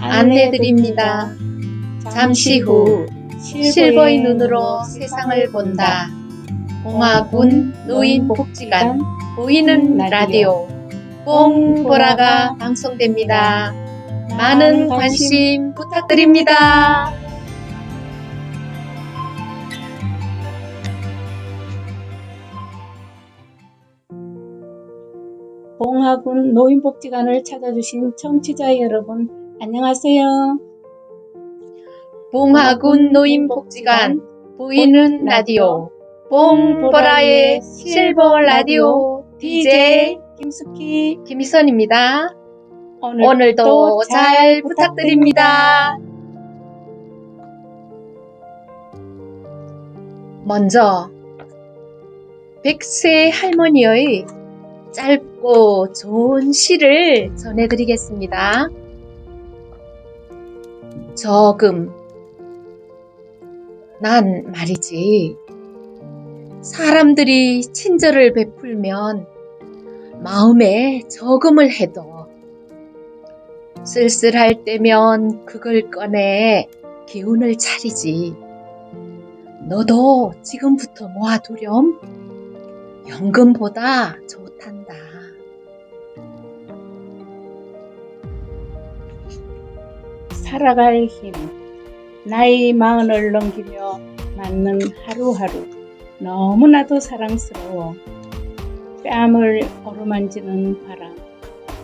안내드립니다. 잠시 후 실버의 눈으로 세상을 본다. 공화군 노인복지관 보이는 라디오 뽕보라가 방송됩니다. 많은 관심 부탁드립니다. 봉화군 노인복지관을 찾아주신 청취자 여러분, 안녕하세요. 봉화군 노인복지관 보이는 라디오 뽕보라의 실버 라디오 DJ 김숙희 김희선입니다. 오늘 오늘도 잘 부탁드립니다. 먼저 백세 할머니의 짧 고 좋은 시를 전해드리겠습니다. 저금 난 말이지 사람들이 친절을 베풀면 마음에 저금을 해도 쓸쓸할 때면 그걸 꺼내 기운을 차리지. 너도 지금부터 모아두렴. 연금보다 좋단다. 살아갈 힘, 나이 마흔을 넘기며 맞는 하루하루 너무나도 사랑스러워. 뺨을 어루만지는 바람,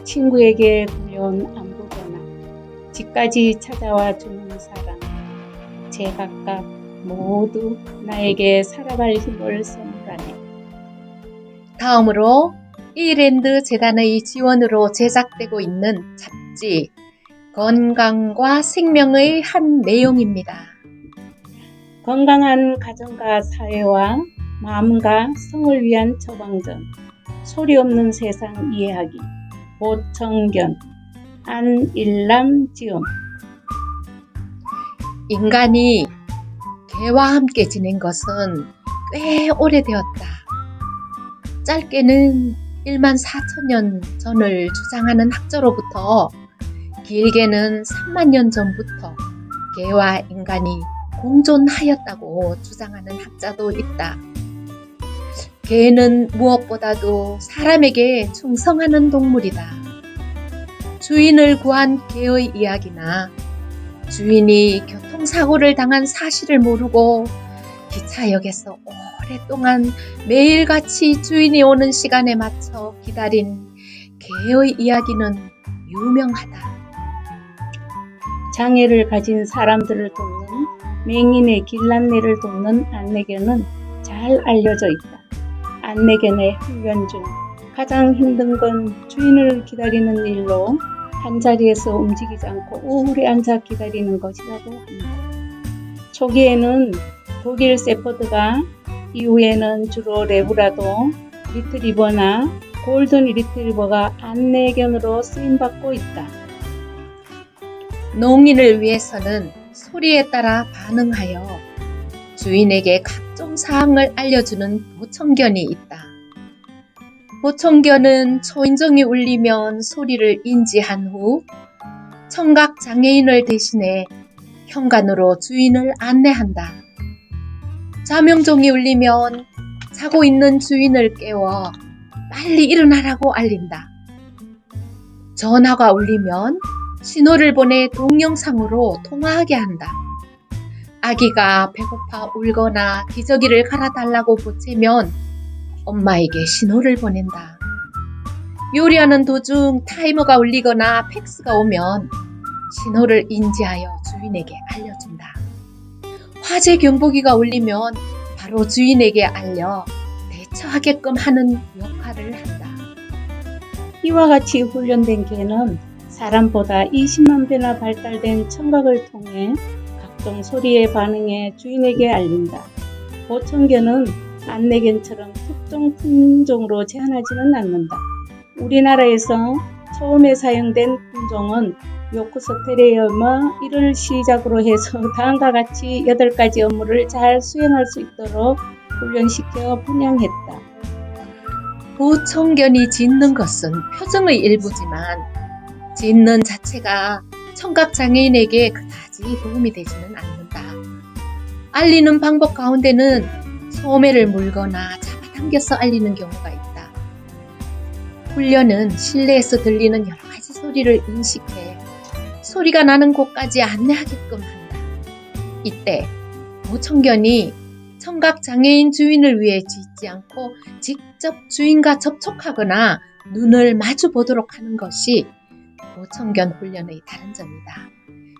친구에게 구려온 안부 전화, 집까지 찾아와 주는 사랑, 제각각 모두 나에게 살아갈 힘을 선물하네. 다음으로 이랜드 재단의 지원으로 제작되고 있는 잡지 건강과 생명의 한 내용입니다. 건강한 가정과 사회와 마음과 성을 위한 처방전, 소리 없는 세상 이해하기, 보청견, 안일남 지음, 인간이 개와 함께 지낸 것은 꽤 오래되었다. 짧게는 1만 4천 년 전을 주장하는 학자로부터 길게는 3만 년 전부터 개와 인간이 공존하였다고 주장하는 학자도 있다. 개는 무엇보다도 사람에게 충성하는 동물이다. 주인을 구한 개의 이야기나 주인이 교통사고를 당한 사실을 모르고 기차역에서 오랫동안 매일같이 주인이 오는 시간에 맞춰 기다린 개의 이야기는 유명하다. 장애를 가진 사람들을 돕는 맹인의 길란내를 돕는 안내견은 잘 알려져 있다. 안내견의 훈련 중 가장 힘든 건 주인을 기다리는 일로 한 자리에서 움직이지 않고 오래 앉아 기다리는 것이라고 한다. 초기에는 독일 세퍼드가 이후에는 주로 레브라도, 리트리버나 골든 리트리버가 안내견으로 쓰임받고 있다. 농인을 위해서는 소리에 따라 반응하여 주인에게 각종 사항을 알려주는 보청견이 있다. 보청견은 초인종이 울리면 소리를 인지한 후 청각 장애인을 대신해 현관으로 주인을 안내한다. 자명종이 울리면 자고 있는 주인을 깨워 빨리 일어나라고 알린다. 전화가 울리면 신호를 보내 동영상으로 통화하게 한다. 아기가 배고파 울거나 기저귀를 갈아달라고 보채면 엄마에게 신호를 보낸다. 요리하는 도중 타이머가 울리거나 팩스가 오면 신호를 인지하여 주인에게 알려준다. 화재 경보기가 울리면 바로 주인에게 알려 대처하게끔 하는 역할을 한다. 이와 같이 훈련된 개는 사람보다 20만 배나 발달된 청각을 통해 각종 소리에 반응해 주인에게 알린다. 보청견은 안내견처럼 특정 품종으로 제한하지는 않는다. 우리나라에서 처음에 사용된 품종은 업무 이를 시작으로 해서 다음과 같이 8가지 업무를 잘 수행할 수 있도록 훈련시켜 분양했다. 보청견이 짖는 것은 표정의 일부지만 짖는 자체가 청각 장애인에게 그다지 도움이 되지는 않는다. 알리는 방법 가운데는 소매를 물거나 잡아당겨서 알리는 경우가 있다. 훈련은 실내에서 들리는 여러 가지 소리를 인식해 소리가 나는 곳까지 안내하게끔 한다. 이때 보청견이 청각 장애인 주인을 위해 짖지 않고 직접 주인과 접촉하거나 눈을 마주 보도록 하는 것이 보청견 훈련의 다른 점이다.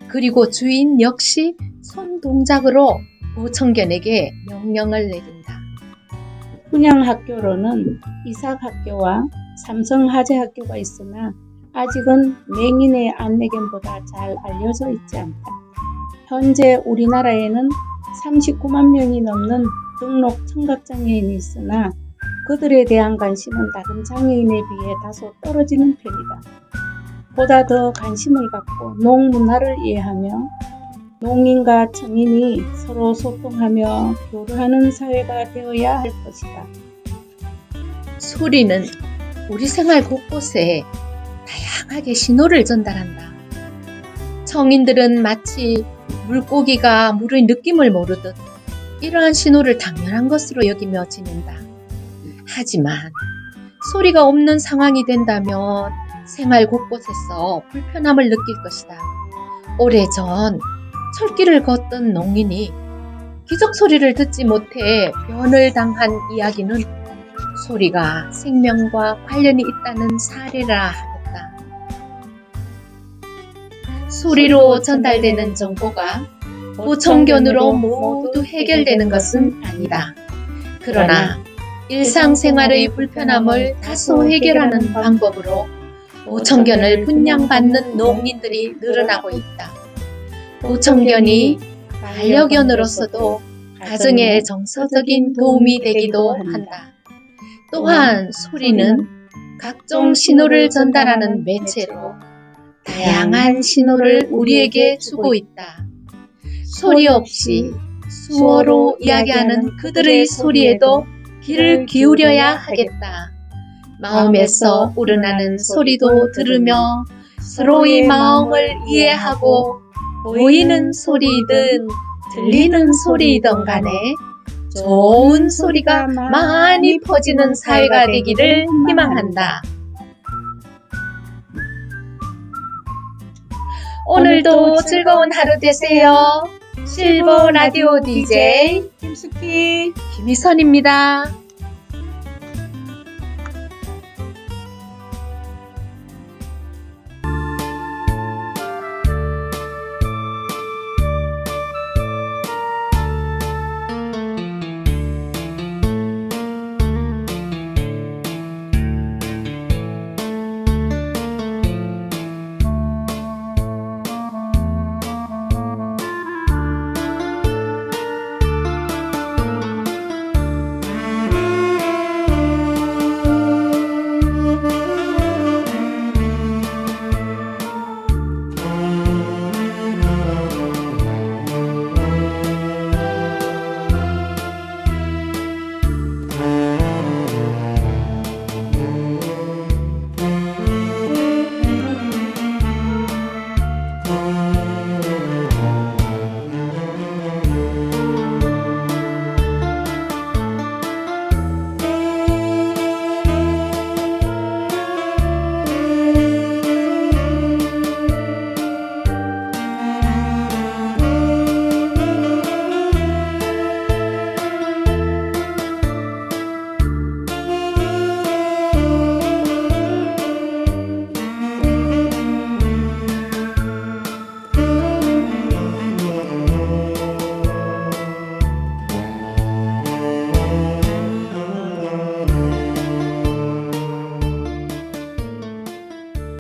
그리고 주인 역시 손 동작으로 보청견에게 명령을 내린다. 분양학교로는 이삭학교와 삼성하재학교가 있으나 아직은 맹인의 안내견보다 잘 알려져 있지 않다. 현재 우리나라에는 39만 명이 넘는 등록 청각장애인이 있으나 그들에 대한 관심은 다른 장애인에 비해 다소 떨어지는 편이다. 보다 더 관심을 갖고 농문화를 이해하며 농인과 청인이 서로 소통하며 교류하는 사회가 되어야 할 것이다. 소리는 우리 생활 곳곳에 다양하게 신호를 전달한다. 청인들은 마치 물고기가 물의 느낌을 모르듯 이러한 신호를 당연한 것으로 여기며 지낸다. 하지만 소리가 없는 상황이 된다면 생활 곳곳에서 불편함을 느낄 것이다. 오래전 철길을 걷던 농인이 기적 소리를 듣지 못해 변을 당한 이야기는 소리가 생명과 관련이 있다는 사례라 하였다. 소리로 전달되는 정보가 보청견으로 모두 해결되는 것은 아니다. 그러나 일상생활의 불편함을 다소 해결하는 방법으로 보청견을 분양받는 농민들이 늘어나고 있다. 보청견이 반려견으로서도 가정에 정서적인 도움이 되기도 한다. 또한 소리는 각종 신호를 전달하는 매체로 다양한 신호를 우리에게 주고 있다. 소리 없이 수어로 이야기하는 그들의 소리에도 귀를 기울여야 하겠다. 마음에서 우러나는 소리도 들으며 서로의 마음을 이해하고 보이는 소리든 들리는 소리든 간에 좋은 소리가 많이 퍼지는 사회가 되기를 희망한다. 오늘도 즐거운 하루 되세요. 실버 라디오 DJ 김숙희 김희선입니다.